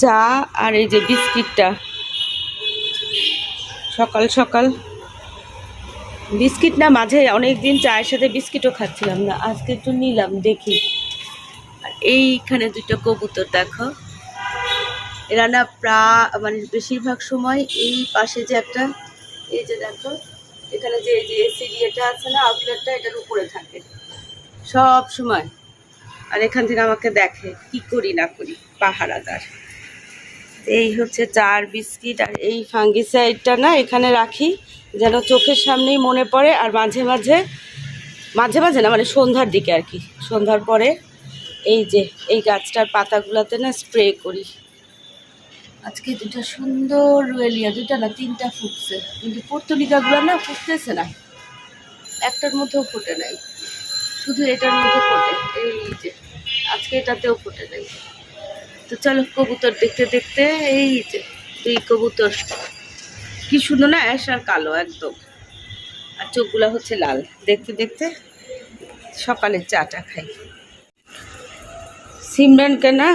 চা আর এই যে বিস্কিটটা। সকাল সকাল। বিস্কিট না মাঝে অনেক দিন চায়ের সাথে বিস্কিটও খাচ্ছিলাম না, আজকে একটু নিলাম, দেখি। আর এইখানে দুটো কবুতর, দেখো। এরা না প্রা মানে বেশিরভাগ সময় এই পাশে যে একটা, এই যে দেখো, এখানে যে এই যে এসি ইয়েটা আছে না, আউটলেটটা এটার উপরে থাকে। সব সময়। আর এখান থেকে আমাকে দেখে, কি করি না করি, পাহারাদার। এই হচ্ছে চার বিস্কিট আর এই ফাঙ্গিসাইডটা না এখানে রাখি, যেন চোখের সামনেই মনে পড়ে আর মাঝে মাঝে মাঝে মাঝে না মানে সন্ধ্যার দিকে আর কি। সন্ধ্যার পরে এই যে, এই গাছটার পাতাগুলোতে না স্প্রে করি। আজকে দুটা সুন্দর রুয়েলিয়া দুটা না, তিনটা ফুটছে। কিন্তু পর্তলিকাগুলো না ফুটতেছে না। একটার মধ্যেও ফুটে নাই। শুধু এটার মধ্যে ফোটে। এই যে, আজকে এটাতেও ফুটে নাই। তো চলো কবুতর দেখতে দেখতে, এই যে দুই কবুতর। কি সুন্দর না, অ্যাশ আর কালো একদম। আর চোখগুলো হচ্ছে লাল। দেখতে দেখতে সকালে চাটা খাই। সিমরানকে না?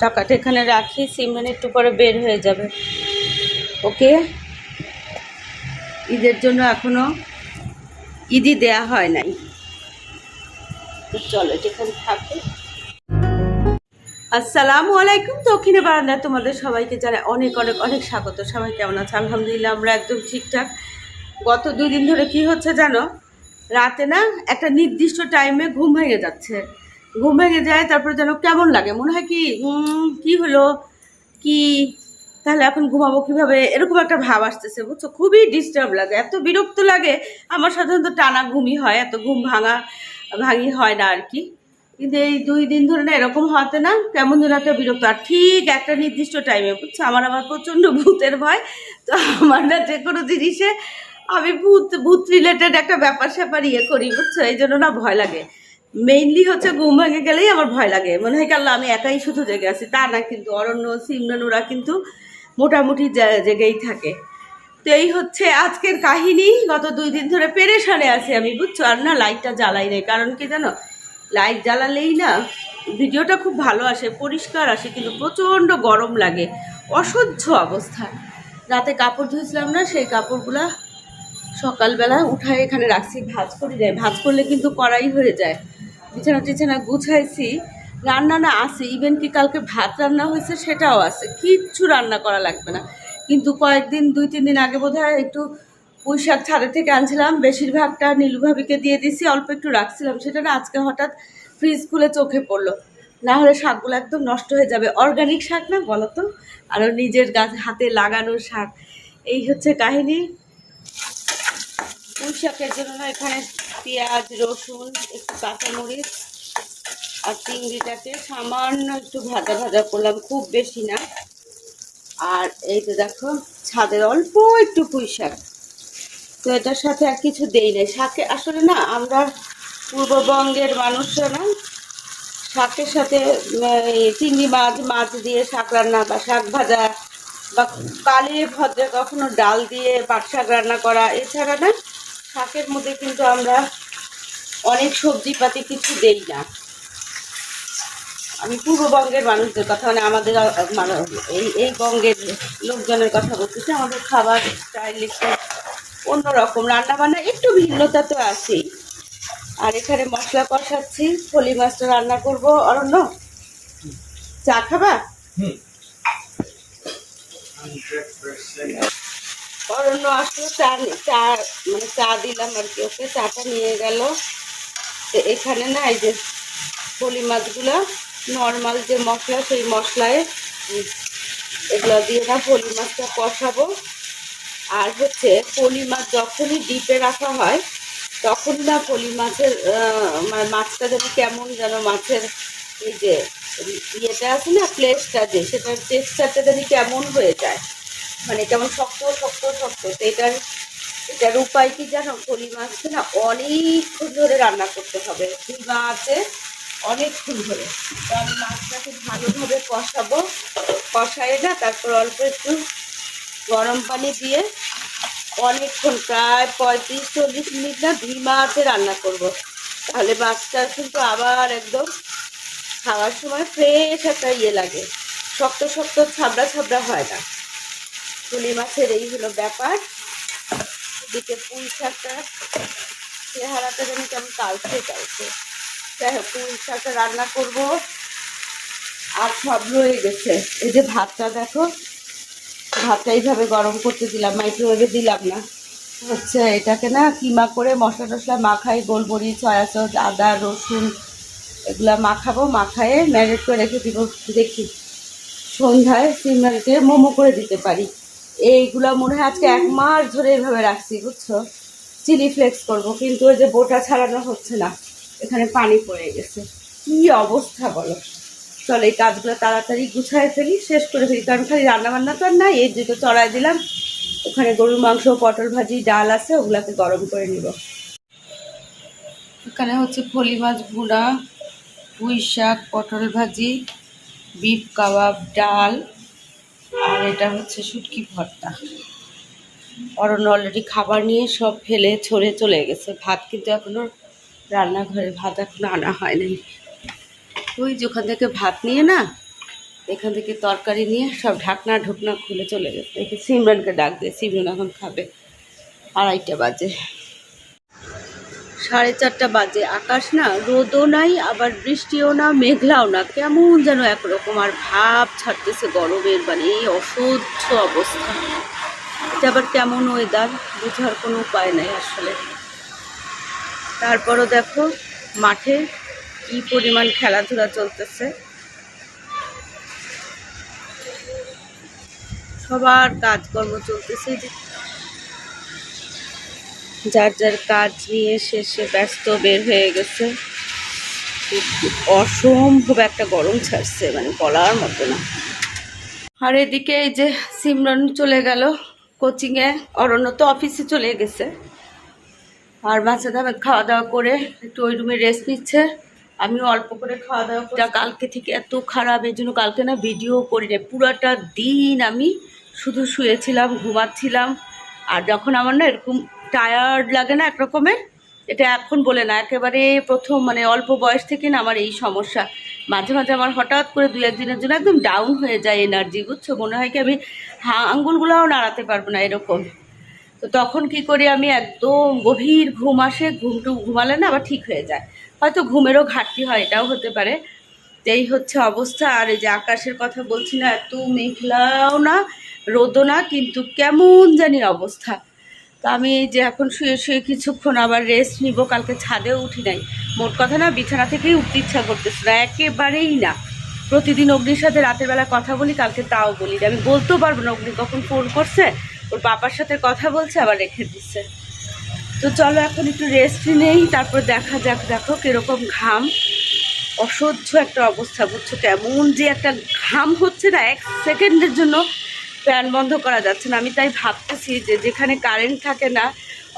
টাকাটা এখানে রাখি, সিমরান একটু পরে বের হয়ে যাবে। ওকে? ঈদের জন্য এখনও ঈদই দেয়া হয় নাই। তো চলো যেখানে থাকে। আসসালামু আলাইকুম, দক্ষিণে বারান্দায় তোমাদের সবাইকে জানাই অনেক অনেক অনেক স্বাগত। সবাই কেমন আছে? আলহামদুলিল্লাহ, আমরা একদম ঠিকঠাক। গত দুই দিন ধরে কি হচ্ছে জানো? রাতে না একটা নির্দিষ্ট টাইমে ঘুম ভেঙে যাচ্ছে। ঘুম ভেঙে যায়, তারপরে যেন কেমন লাগে? মনে হয় কি কি হলো? কি? তাহলে এখন ঘুমাবো কীভাবে? এরকম একটা ভাব আসতেছে, বুঝছ? খুবই ডিস্টার্ব লাগে, এত বিরক্ত লাগে। আমার সাধারণত টানা ঘুমই হয়, এত ঘুম ভাঙা। ভাঙি হয় না আর কি। কিন্তু এই দুই দিন ধরে না এরকম হতে না কেমন যেন একটা বিরক্ত। আর ঠিক একটা নির্দিষ্ট টাইমে বুঝছ? আমার আবার প্রচণ্ড ভূতের ভয়। তো আমার না যে কোনো জিনিসে আমি ভূত ভূত রিলেটেড একটা ব্যাপার স্যাপার ইয়ে করি, বুঝছ? এই জন্য না ভয় লাগে। মেইনলি হচ্ছে ঘুম ভেঙে গেলেই আমার ভয় লাগে। মনে হয় কি, আল্লাহ, আমি একাই শুধু জেগে আছি। তা না, কিন্তু অরণ্য সিমরান কিন্তু মোটামুটি জেগেই থাকে। তো এই হচ্ছে আজকের কাহিনী। গত দুই দিন ধরে পেরেশানে আছি আমি, বুঝছ? আর না, লাইটটা জ্বালাই নেই। কারণ কি জানো? লাইট জ্বালালেই না ভিডিওটা খুব ভালো আসে, পরিষ্কার আসে, কিন্তু প্রচণ্ড গরম লাগে। অসহ্য অবস্থা। রাতে কাপড় ধুয়েছিলাম না, সেই কাপড়গুলা সকালবেলা উঠায় এখানে রাখছি, ভাজ করে যায় ভাজ করলে কিন্তু কড়াই হয়ে যায়। বিছানা টিছানা গুছাইছি। রান্না না আছে, ইভেন কি কালকে ভাত রান্না হয়েছে সেটাও আছে। কিচ্ছু রান্না করা লাগবে না। কিন্তু কয়েকদিন, দুই, তিন দিন আগে বোধ একটু পুঁই শাক ছাদে থেকে আনছিলাম। বেশিরভাগটা নীলু ভাবিকে দিয়ে দিছি, অল্প একটু রাখছিলাম। সেটা না আজকে হঠাৎ ফ্রিজ খুলে চোখে পড়ল। না হলে শাকগুলো একদম নষ্ট হয়ে যাবে। অর্গানিক শাক না বলো তো? আরও নিজের গাছ হাতে লাগানো শাক। এই হচ্ছে কাহিনী। পুঁই শাকের জন্য এখানে পেঁয়াজ, রসুন, একটু কাঁচামরিচ আর চিংড়িটাকে সামান্য একটু ভাজা ভাজা করলাম। খুব বেশি না। আর এই তো দেখো, ছাদের অল্প একটু পুঁই শাক তো এটার সাথে আর কিছু দেই নাই। শাকে আসলে না, আমরা পূর্ববঙ্গের মানুষরা না, শাকের সাথে চিংড়ি মাছ মাছ দিয়ে শাক রান্না বা শাক ভাজা বা কালির ভদ্রে কখনো ডাল দিয়ে পাট শাক রান্না করা, এছাড়া না, শাকের মধ্যে কিন্তু আমরা অনেক সবজি পাতি কিছু দেই না। আমি পূর্ববঙ্গের মানুষদের কথা মানে আমাদের মানে এই এই বঙ্গের লোকজনের কথা বলতেছি। আমাদের খাবার স্টাইল একটু অন্যরকম রান্না বান্না একটু ভিন্নতা তো আছেই। আর এখানে মশলা কষাচ্ছি ফলি মাছটা রান্না করব। অরণ্য চা খাবা? অরণ্য আসলো চা চা মানে চা দিলাম আর কি ওকে চাটা নিয়ে গেল। তো এখানে না এই যে ফলি মাছগুলো নর্মাল যে মশলা সেই মশলায় এগুলো দিয়ে না ফলি মাছটা কষাবো। আর হচ্ছে পলি মাছ যখনই ডিপে রাখা হয় তখন না ফলি মাছের আহ, মা- মাছটা যেন কেমন যেন মাছের এই যে ইয়েটা আছে না ফ্লেশটা যে সেটার টেক্সচারটা যেন কেমন হয়ে যায়। মানে কেমন শক্ত শক্ত শক্ত। তো এটার এটার উপায় কি জানো? ফলি মাছকে না অনেকক্ষণ ধরে রান্না করতে হবে। ডিবা আছে অনেকক্ষণ ধরে। তো আমি মাছটাকে ভালোভাবে কষাবো। কষাই না তারপর অল্প একটু গরম পানি দিয়ে অনেকক্ষণ, প্রায় পঁয়ত্রিশ, চল্লিশ মিনিট না ধিমা আছে রান্না করব। তাহলে মাছটা কিন্তু আবার একদম খাওয়ার সময় ফ্রেশ একটা ইয়ে লাগে। শক্ত শক্ত, ছাবড়া ছাবড়া হয় না। পুলি মাছের এই হলো ব্যাপার। এদিকে পুঁই শাকটা চেহারাটা যেন কেমন কালচে কালচে। যাই হোক রান্না করব। আর সব রয়ে গেছে। এই যে ভাতটা দেখো, ভাতটা এইভাবে গরম করতে দিলাম মাইক্রোওয়েভে দিলাম না। হচ্ছে এটাকে না কিমা করে মশলা টশলা মাখাই, গোলমরিচ সয়া সস আদা, রসুন, এগুলা মাখাবো, মাখায়ে ম্যারিনেট করে রেখে দিব। দেখি, সন্ধ্যায় সিমরানকে মোমো করে দিতে পারি। এইগুলা মনে হয় আজকে এক মাস ধরে এইভাবে রাখছি, বুঝছ? চিলি ফ্লেক্স করব, কিন্তু ওই যে বোটা ছাড়ানো হচ্ছে না। এখানে পানি পড়ে গেছে। কি অবস্থা বলো? চলো এই কাজগুলো তাড়াতাড়ি গুছায় ফেলি, শেষ করে ফেলি। কারণ খালি রান্না বান্না তো আর নাই, এই দুটো চড়াই দিলাম। ওখানে গরুর মাংস, পটল ভাজি, ডাল আছে, ওগুলাকে গরম করে নিব। এখানে হচ্ছে ফলি মাছ, ভুনা, পুঁই শাক, পটল ভাজি, বিফ, কাবাব, ডাল, আর এটা হচ্ছে শুটকি ভর্তা। অরণ্য অলরেডি খাবার নিয়ে সব ফেলে, ছড়ে চলে গেছে। ভাত কিন্তু এখনও রান্নাঘরে ভাত এখনও আনা হয় নাই ওই যে ওখান থেকে ভাত নিয়ে না, এখান থেকে তরকারি নিয়ে সব ঢাকনা ঢুকনা খুলে চলে গেছে। দেখি সিমরানকে ডাক দিয়ে, সিমরান এখন খাবে। আড়াইটা বাজে। সাড়ে চারটা বাজে। আকাশ না রোদও নাই, আবার বৃষ্টিও না, মেঘলাও না। কেমন যেন একরকম আর ভাব ছাড়তেছে গরমের মানে এই অসহ্য অবস্থা। এটা আবার কেমন ওয়েদার বোঝার কোনো উপায় নাই আসলে। তারপরও দেখো মাঠে কি পরিমাণ খেলাধুলা চলতেছে। সবার কাজকর্ম চলতেছে যার যার কাজ নিয়ে শেষে ব্যস্ত বের হয়ে গেছে। অসম্ভব একটা গরম ছাড়ছে মানে বলার মতো না। আর এদিকে এই যে সিমরন চলে গেল কোচিংয়ে, অরণ্য তো অফিসে চলে গেছে। আর বাচ্চা দামে খাওয়া দাওয়া করে একটু ওই রুমে রেস্ট নিচ্ছে। আমিও অল্প করে খাওয়া দাওয়া কালকে থেকে এত খারাপ এই জন্য কালকে না ভিডিও করি না পুরাটা দিন আমি শুধু শুয়েছিলাম, ঘুমাচ্ছিলাম। আর যখন আমার না এরকম টায়ার্ড লাগে না একরকমের এটা এখন বলে না। একেবারে প্রথম মানে অল্প বয়স থেকে না আমার এই সমস্যা। মাঝে মাঝে আমার হঠাৎ করে দু একদিনের জন্য একদম ডাউন হয়ে যায় এনার্জি বুঝছ? মনে হয় কি আমি হা, আঙ্গুলগুলোও নাড়াতে পারব না এরকম। তো তখন কি করি আমি একদম গভীর ঘুম আসে ঘুমটু ঘুমালে না আবার ঠিক হয়ে যায়। হয়তো ঘুমেরও ঘাটতি হয়, এটাও হতে পারে। এই হচ্ছে অবস্থা। আর এই যে আকাশের কথা বলছি না, এত মেঘলাও না, রোদও না, কিন্তু কেমন জানি অবস্থা। তো আমি যে এখন শুয়ে শুয়ে কিছুক্ষণ আবার রেস্ট নিব, কালকে ছাদেও উঠি নাই। মোট কথা না, বিছানা থেকেই উঠতে ইচ্ছা করতেছে না, একেবারেই না। প্রতিদিন অগ্নির সাথে রাতের বেলা কথা বলি, কালকে তাও বলি। আমি বলতেও পারব না অগ্নি কখন ফোন করছে। ওর পাপার সাথে কথা বলছে, আবার রেখে দিচ্ছে। তো চলো এখন একটু রেস্ট নেই, তারপর দেখা যাক, দেখো কীরকম ঘাম। অসহ্য একটা অবস্থা, বুঝছ কেমন যে একটা ঘাম হচ্ছে না, এক সেকেন্ডের জন্য ফ্যান বন্ধ করা যাচ্ছে না। আমি তাই ভাবতেছি যে যেখানে কারেন্ট থাকে না,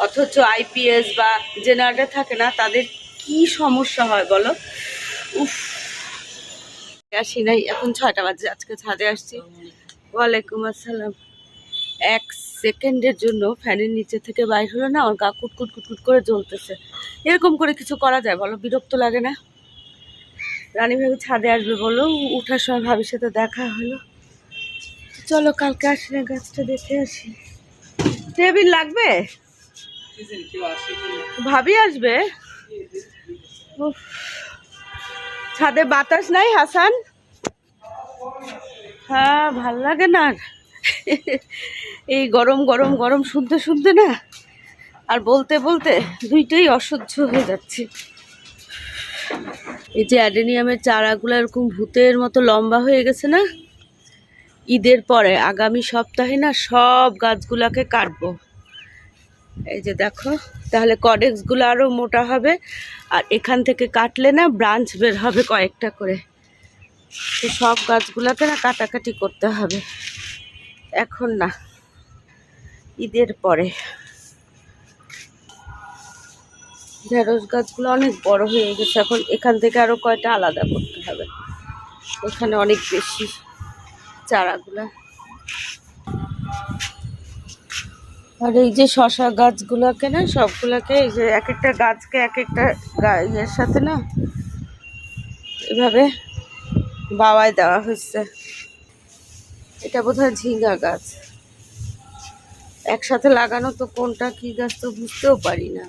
অথচ আইপিএস বা জেনারেটর থাকে না, তাদের কি সমস্যা হয় বলো? উফ। আসি নাই, এখন ছয়টা বাজে, আজকে ছাদে আসছি। ওয়ালাইকুম আসসালাম। এক সেকেন্ডের জন্য ফ্যানের নিচে থেকে বাইর হলো না আমার গা কুটকুট কুটকুট করে জ্বলতেছে। এরকম করে কিছু করা যায় বলো? বিরক্ত লাগে না? রানী ভাবি ছাদে আসবে বলো? উঠার সময় ভাবির সাথে দেখা হলো। চলো কালকে আসি না, গাছটা দেখে আসি। টেবিল লাগবে? ভাবি আসবে? ছাদে বাতাস নাই, হাসান? হ্যাঁ ভালো লাগে না। এই গরম গরম গরম শুনতে শুনতে না? আর বলতে বলতে দুইটাই অসহ্য হয়ে যাচ্ছে। এই যে অ্যাডেনিয়ামের চারাগুলো এরকম ভূতের মতো লম্বা হয়ে গেছে না? ঈদের পরে, আগামী সপ্তাহে না সব গাছগুলাকে কাটবো। এই যে দেখো, তাহলে কডেক্সগুলো আরও মোটা হবে, আর এখান থেকে কাটলে না ব্রাঞ্চ বের হবে কয়েকটা করে। তো সব গাছগুলোকে না কাটাকাটি করতে হবে। এখন না, ঈদের পরে। ঢেঁড়স গাছগুলো অনেক বড় হয়ে গেছে, এখন এখান থেকে আরও কয়টা আলাদা করতে হবে। এখানে অনেক বেশি চারাগুলা। আর এই যে শশা গাছগুলোকে না, সবগুলোকে এই যে এক একটা গাছকে এক একটা ইয়ের সাথে না, এভাবে বাওয়ায় দেওয়া হয়েছে। এটা বোধহয় ঝিঙ্গা গাছ। একসাথে লাগানো তো কোনটা কি গাছ তো বুঝতেও পারি না।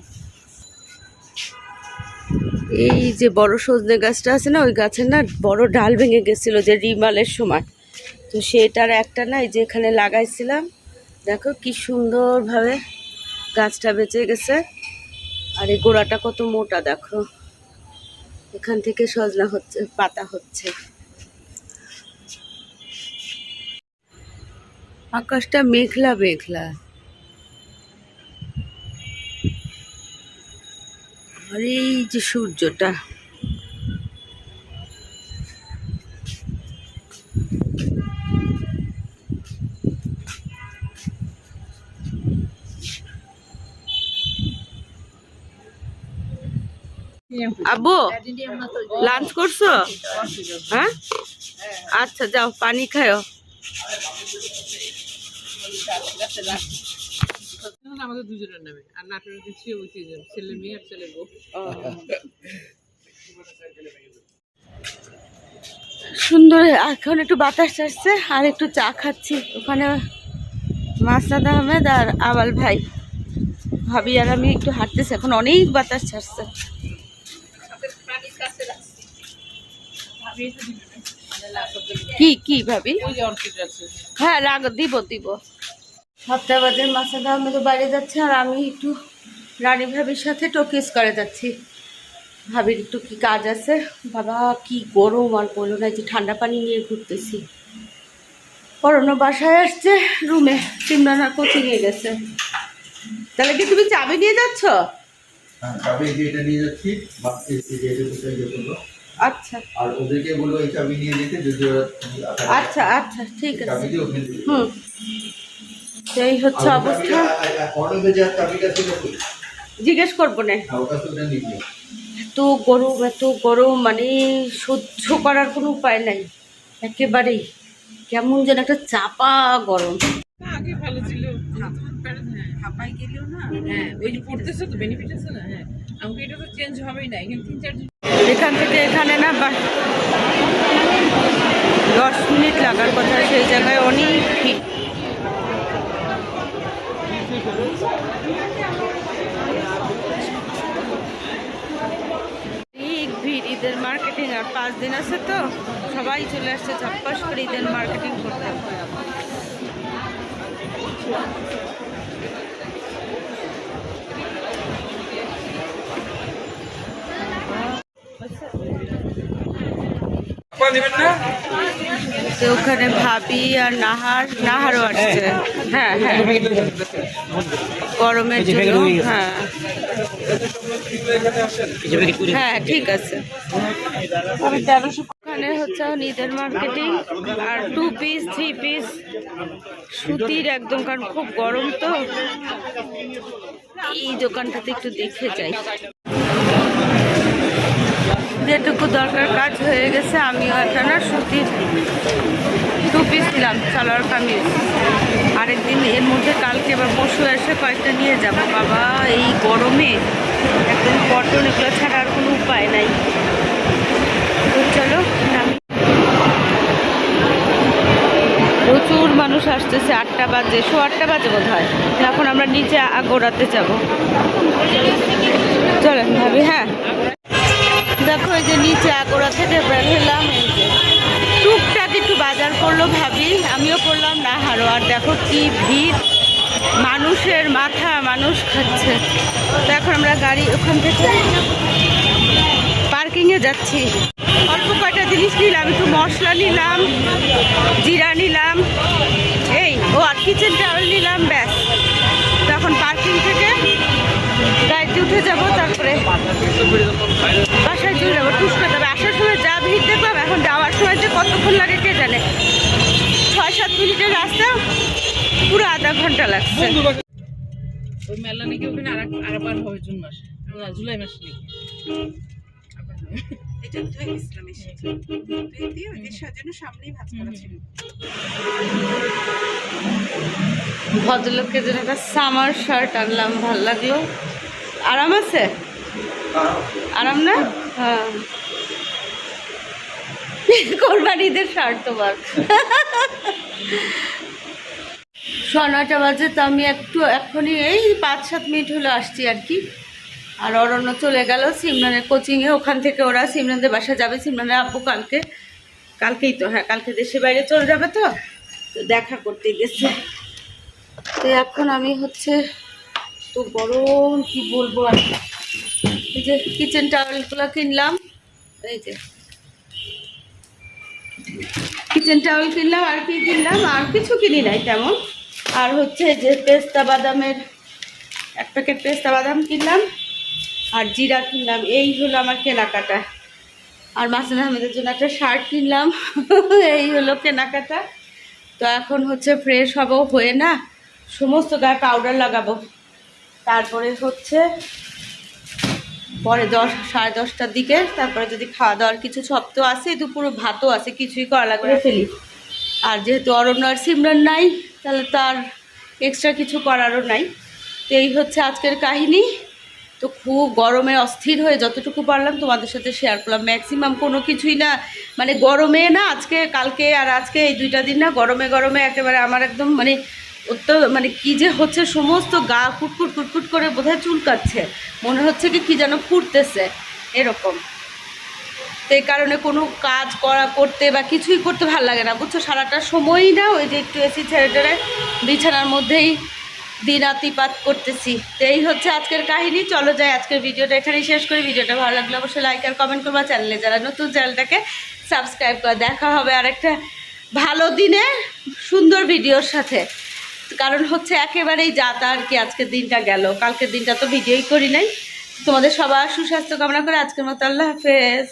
এই যে বড় সজনে গাছটা আছে না, ওই গাছের না বড় ডাল ভেঙে গেছিল যে রিমালের সময়। তো সেটার একটা না এই যে এখানে লাগাইছিলাম। দেখো কি সুন্দরভাবে গাছটা বেঁচে গেছে। আর এই গোড়াটা কত মোটা, দেখো। এখান থেকে সজনা হচ্ছে, পাতা হচ্ছে। আকাশটা মেঘলা মেঘলা। আর, এই যে সূর্যটা। আব্বু লাঞ্চ করছ? হ্যাঁ? আচ্ছা যাও, পানি খাও আমাদের দুজনের নামে আর নাটোরে দিচ্ছি ওই তিনজন ছেলে মেয়ে আর ছেলে বউ। সুন্দর এখন একটু বাতাস আসছে আর একটু চা খাচ্ছি। ওখানে মাসনাদ আহমেদ আর আওয়াল ভাই। ভাবি আর আমি একটু হাঁটতেছি এখন অনেক বাতাস ছাড়ছে। কি কি ভাবি? ওই যে অর্কিড আছে হ্যাঁ রাগ দিব দিব। সপ্তাহ বাদে মাসাদ আহমেদও বাইরে যাচ্ছে আর আমি একটু রানী ভাবির সাথে টকিস করে যাচ্ছি। ভাবির একটু কি কাজ আছে? বাবা কি গরম আর বলো না যে ঠান্ডা পানি নিয়ে ঘুরতেছি। পরনো বাসায় আসছে রুমে সিমরানার কোচিংয়ে গেছে। তাহলে কি তুমি চাবি নিয়ে যাচ্ছ? হ্যাঁ চাবি এটা নিয়ে যাচ্ছি। ইয়ে আচ্ছা। আর ওদেরকে বলব এই চাবি নিয়ে যেতে যদি আচ্ছা আচ্ছা ঠিক আছে। হুম। সেই হচ্ছে অবস্থা? জিজ্ঞেস করব না। হ্যাঁ। এত গরম এত গরম মানে সহ্য করার কোনো উপায় নাই। একেবারেই। কেমন যেন একটা চাপা গরম। আগে ভালো ছিল। হাঁপাই গেলেও না হ্যাঁ ওই যে পড়তেছে তো বেনিফিট আছে না? হ্যাঁ। চেঞ্জ হবেই না এখানে তিন চার এখান থেকে এখানে না দশ মিনিট লাগার কথা, সেই জায়গায় অনেক ভিড়। ভিড় ঈদের মার্কেটিং আর পাঁচ দিন আছে তো, সবাই চলে আসছে ঝাপ্পাস করে ঈদের মার্কেটিং করতে। তো ওখানে ভাবি আর নাহার নাহারও আসছে। হ্যাঁ হ্যাঁ। গরমের জন্য হ্যাঁ। হ্যাঁ ঠিক আছে। ওখানে হচ্ছে ঈদের মার্কেটিং আর টু পিস থ্রি পিস সুতির একদম কারণ খুব গরম তো। এই দোকানটাতে একটু দেখে যাই। যেটুকু দরকার কাজ হয়ে গেছে, আমিও একটা না সুতির টু পিস নিলাম, সালোয়ার কামিজ। আরেকদিন এর মধ্যে কালকে বা পরশু এসে কয়েকটা নিয়ে যাব। বাবা, এই গরমে একদম কটন এগুলো ছাড়া আর কোনো উপায় নাই। চলো প্রচুর মানুষ আসতেছে, আটটা বাজে, শো আটটা বাজে বোধ হয় এখন আমরা নিচে আগোড়াতে যাব। চলেন ভাবি হ্যাঁ। দেখো এই যে নিচে আগোড়া থেকে বের হলাম, এই যে টুকটাক একটু বাজার করল ভাবি, আমিও করলাম। না, হারো, আর দেখো কি ভিড়। মানুষের মাথা, মানুষ খাচ্ছে। তো এখন আমরা গাড়ি ওখান থেকে পার্কিংয়ে যাচ্ছি। অল্প কয়টা জিনিস নিলাম, একটু মশলা নিলাম, জিরা নিলাম। এই, ও, আর কিচেন টাওয়েল নিলাম, ব্যাস। তখন পার্কিং থেকে উঠে যাব তারপরে বাসায় চলে যাব টুস করে তবে আসার সময় যা ভিড় দেখলাম এখন যাওয়ার সময় যে কতক্ষণ লাগে কে জানে। ছয় সাত মিনিটের রাস্তা পুরো আধা ঘণ্টা লাগছে। ওই মেলা নাকি ওখানে আর আরেকবার হবে জুন মাসে। জুলাই মাসে নাকি। এটা ধুয়ে গেছিলাম এসে ধুয়ে দিয়ে ওই সাজানো সামনেই ভাজ করা ছিল। ভদ্রলোকের জন্য একটা সামার শার্ট আনলাম ভালো লাগল। আরাম আছে? আরাম না? হ্যাঁ। শার্ট তোমার। সোয়া নয়টা বাজে তো আমি একটু এখনই এই পাঁচ সাত মিনিট হলো আসছি আর কি। আর অরণ্য চলে গেল, সিমরানের কোচিংয়ে। ওখান থেকে ওরা সিমরানদের বাসা যাবে। সিমরানের আব্বু কালকে, কালকেই তো হ্যাঁ কালকে দেশের বাইরে চলে যাবে তো দেখা করতে গেছে। তো এখন আমি হচ্ছে তো গরম, কি বলব আর? এই যে কিচেন টাওয়েলগুলো কিনলাম। এই যে। কিচেন টাওয়েল কিনলাম, আর কি কিনলাম? আর কিছু কিনি নাই তেমন। আর হচ্ছে যে পেস্তা বাদামের, এক প্যাকেট পেস্তা বাদাম কিনলাম, আর জিরা কিনলাম। এই হলো আমার কেনাকাটা। আর মাসুদ আহমেদের জন্য একটা শার্ট কিনলাম। এই হলো কেনাকাটা। তো এখন হচ্ছে ফ্রেশ হব, হয়ে না, সমস্ত গায়ে পাউডার লাগাবো। তারপরে হচ্ছে পরে দশ সাড়ে দশটার দিকে তারপরে যদি খাওয়া দাওয়ার কিছু সব তো আছে দুপুরে ভাতও আছে কিছুই করা লাগবে ফেলি। আর যেহেতু অরণ্য আর সিমরান নাই তাহলে তার এক্সট্রা কিছু করারও নাই। তো এই হচ্ছে আজকের কাহিনী। তো খুব গরমে অস্থির হয়ে যতটুকু পারলাম তোমাদের সাথে শেয়ার করলাম। ম্যাক্সিমাম কোনো কিছুই না মানে গরমে না আজকে কালকে আর আজকে এই দুইটা দিন না গরমে গরমে একেবারে আমার একদম মানে অত্য মানে কি যে হচ্ছে সমস্ত গা কুটকুট কুটকুট করে বোধহয় চুলকাচ্ছে। মনে হচ্ছে কি কি যেন ফুটতেছে, এরকম। তো কারণে কোনো কাজ করা, করতে বা কিছুই করতে ভালো লাগে না। বুঝছ, সারাটা সময়ই না, ওই যে একটু এসি ছেড়ে বিছানার মধ্যেই দিন দিনাতিপাত করতেছি। তো এই হচ্ছে আজকের কাহিনী। চলো যাই, আজকের ভিডিওটা এখানেই শেষ করি। ভিডিওটা ভালো লাগলে অবশ্যই লাইক আর কমেন্ট করবা। চ্যানেলে যারা নতুন, চ্যানেলটাকে সাবস্ক্রাইব করে দেখা হবে আর একটা ভালো দিনে সুন্দর ভিডিওর সাথে। কারণ হচ্ছে একেবারেই যাতা আর কি আজকের দিনটা গেল। কালকের দিনটা তো ভিডিওই করি নাই। তোমাদের সবার সুস্বাস্থ্য কামনা করে আজকের মতো আল্লাহ হাফেজ।